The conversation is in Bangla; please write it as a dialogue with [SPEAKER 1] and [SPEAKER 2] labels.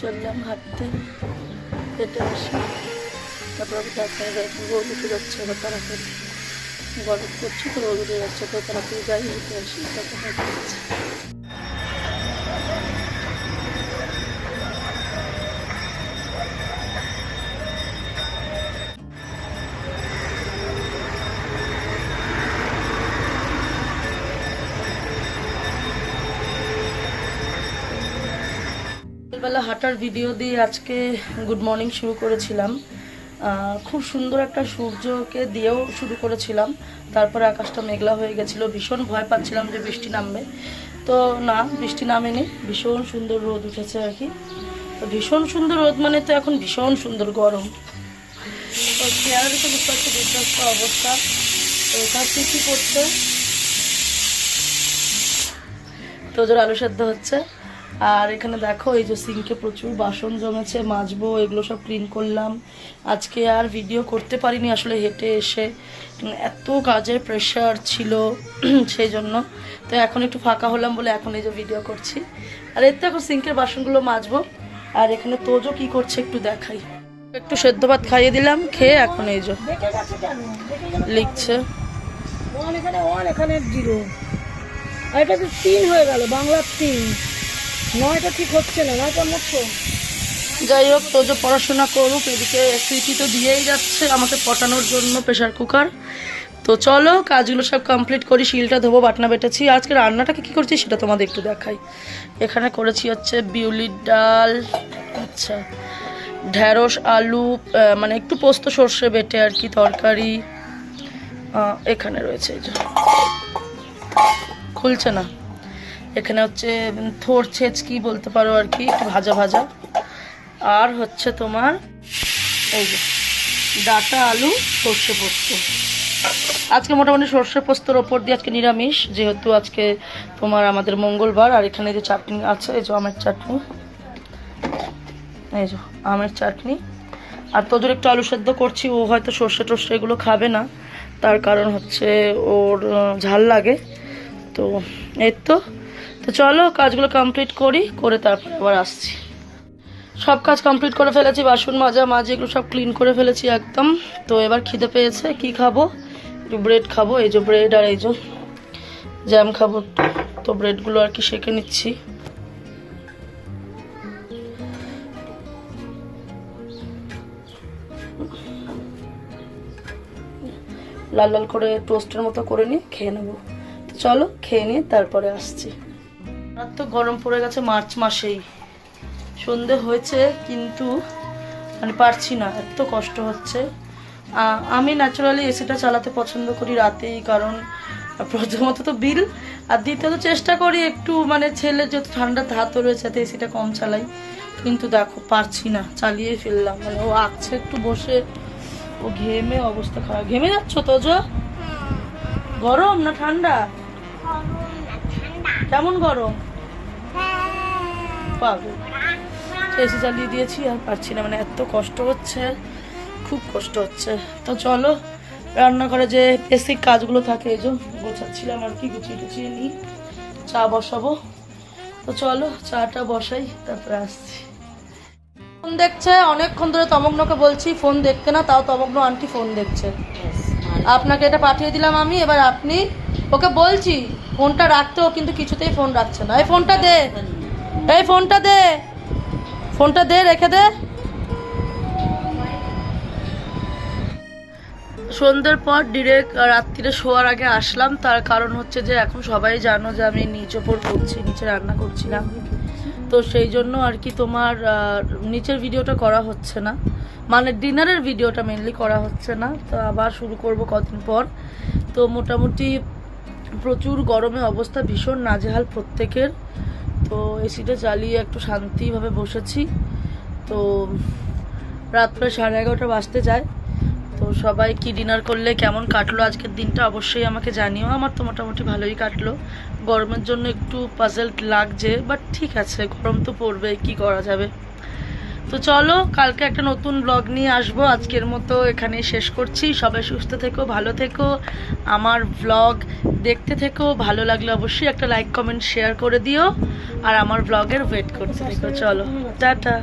[SPEAKER 1] চললাম, হাঁটতে। হেঁটে আসি তারপর আমি ডাক্তার রোদ উঠে যাচ্ছে এবার তাড়াতাড়ি। গরম করছে তো গরু উঠে যাচ্ছে তো তাড়াতাড়ি যাই, হেঁটে আসি, তারপর হাঁটতে সকালবেলা হাঁটার ভিডিও দিয়ে আজকে গুড মর্নিং শুরু করেছিলাম। খুব সুন্দর একটা সূর্যকে দিয়েও শুরু করেছিলাম। তারপরে আকাশটা মেঘলা হয়ে গেছিল। ভীষণ ভয় পাচ্ছিলাম যে বৃষ্টি নামবে। তো না, বৃষ্টি নামেনি। ভীষণ সুন্দর রোদ উঠেছে আর কি। তো ভীষণ সুন্দর রোদ মানে তো এখন ভীষণ সুন্দর গরম। তো চেয়ারে দেখে বুঝতে পারছি বিধ্বস্ত অবস্থা। তো কী কী করছে? তোজোর আলু সেদ্ধ হচ্ছে। আর এখানে দেখো, এই যে সিঙ্কে প্রচুর বাসন জমেছে, মাজবো, এগুলো সব ক্লিন করলাম। আজকে আর ভিডিও করতে পারিনি, আসলে হেঁটে এসে। এত কাজের প্রেশার ছিল, সেই জন্য। তো এখন একটু ফাঁকা হলাম বলে এখন এই যে ভিডিও করছি। আর এর এখন সিঙ্কের বাসনগুলো মাজবো। আর এখানে তোজো কি করছে একটু দেখাই। একটু সেদ্ধ ভাত খাইয়ে দিলাম, খেয়ে এখন এই যে
[SPEAKER 2] দেখে দেখে
[SPEAKER 1] লিখছে
[SPEAKER 2] এখানে এখানে জিরো এটা তো তিন হয়ে গেল, বাংলার তিন। নয়টা ঠিক হচ্ছে না নয়টা মতো
[SPEAKER 1] যাই হোক তোজো পড়াশোনা করুক, এদিকে সুইটি তো দিয়েই যাচ্ছে আমাকে পটানোর জন্য প্রেশার কুকার তো চলো, কাজগুলো সব কমপ্লিট করি, শিলটা ধোবো, বাটনা বেটেছি। আজকে রান্নাটাকে কী করছি সেটা তোমাদের একটু দেখাই। এখানে করেছি হচ্ছে বিউলির ডাল আচ্ছা ঢ্যাঁড়স আলু মানে একটু পোস্ত, সর্ষে বেটে আর কি, তরকারি। এখানে রয়েছে এই যে। খুলছে না? এখানে হচ্ছে থোর ছেচ কি বলতে পারো আর কি, একটু ভাজা ভাজা। আর হচ্ছে তোমার, এই যে, ডাটা আলু, সর্ষে পোস্ত। আজকে মোটামুটি সর্ষে পোস্তর ওপর দিয়ে আজকে নিরামিষ, যেহেতু আজকে তোমার আমাদের মঙ্গলবার, আর এখানে যে চাটনি আছে, এই যে আমের চাটনি। এই যে আমের চাটনি। আর তোদের একটু আলু সেদ্ধ করছি, ও হয়তো সর্ষে টর্ষে এগুলো খাবে না। তার কারণ হচ্ছে ওর ঝাল লাগে। তো, এই তো তো চলো কাজগুলো কমপ্লিট করি, করে তারপর আবার আসছি। সব কাজ কমপ্লিট করে ফেলেছি, বাসন মাজা মাঝে এগুলো সব ক্লিন করে ফেলেছি একদম। তো এবার খিদে পেয়েছে, কি খাব? একটু ব্রেড খাব, এই যে ব্রেড আর এই যে জ্যাম খাব। তো ব্রেডগুলো আর কি সেঁকে নিচ্ছি। লাল লাল করে টোস্টের মতো করে নিয়ে খেয়ে নেব। তো চলো, খেয়ে নিয়ে তারপরে আসছি। আর তো গরম পড়ে গেছে মার্চ মাসেই। সন্ধে হয়েছে কিন্তু মানে পারছি না এত কষ্ট হচ্ছে। আমি ন্যাচারালি এসিটা চালাতে পছন্দ করি রাতেই কারণ প্রথমত তো বিল আর দ্বিতীয়ত চেষ্টা করি একটু মানে ছেলে যত ঠান্ডা ধাতও রয়েছে তাতে এসিটা কম চালাই। কিন্তু দেখো পারছি না চালিয়ে ফেললাম। মানে ও আঁকছে একটু বসে ও ঘেমে অবস্থা খারাপ। ঘেমে যাচ্ছ তো গরম না ঠান্ডা? কেমন গরম? পাগল। এসি চালিয়ে দিয়েছি আর পারছি না মানে এত কষ্ট হচ্ছে খুব কষ্ট হচ্ছে। তো চলো রান্নাঘরে যে বেসিক কাজগুলো থাকে এই যে গোছাচ্ছিলাম আর কি গুছিয়ে টুছিয়ে নিই চা বসাবো। তো চলো চাটা বসাই তারপরে আসছি। ফোন দেখছে অনেকক্ষণ ধরে তমগ্নকে বলছি ফোন দেখতে না তাও তমগ্ন আন্টি ফোন দেখছে। আপনাকে এটা পাঠিয়ে দিলাম আমি এবার আপনি ওকে বলছি, ফোনটা রাখতে ও কিন্তু কিছুতেই ফোন রাখছে না। এই ফোনটা দে। এই ফোনটা দে। ফোনটা দে, রেখে দে। সন্ধ্যের পর ডিরেক্ট রাত্রিরে শোয়ার আগে আসলাম। তার কারণ হচ্ছে যে এখন সবাই জানো যে আমি নিচ ওপর করছি, নিচে রান্না করছিলাম। তো সেই জন্য আর কি তোমার নিচের ভিডিওটা করা হচ্ছে না। মানে ডিনারের ভিডিওটা মেনলি করা হচ্ছে না। তো আবার শুরু করব কদিন পর। তো মোটামুটি প্রচুর গরমে অবস্থা ভীষণ, নাজেহাল প্রত্যেকের। তো এসিটা চালিয়ে একটু শান্তিভাবে বসেছি। তো রাত প্রায় সাড়ে এগারোটা বাজতে যায়। তো সবাই কি ডিনার করলে, কেমন কাটলো আজকের দিনটা অবশ্যই আমাকে জানিও। আমার তো মোটামুটি ভালোই কাটলো। গরমের জন্য একটু পাজেল লাগছে বাট ঠিক আছে, গরম তো পড়বেই, কি করা যাবে? তো চলো, কালকে একটা নতুন ব্লগ নিয়ে আসব। আজকের মতো এখানে শেষ করছি। সবাই সুস্থ থেকো, ভালো থেকো। আমার ব্লগ দেখতে থেকো। ভালো লাগলে অবশ্যই একটা লাইক কমেন্ট শেয়ার করে দিও। আর আমার ব্লগের ওয়েট করতে থেকো। চলো, টাটা।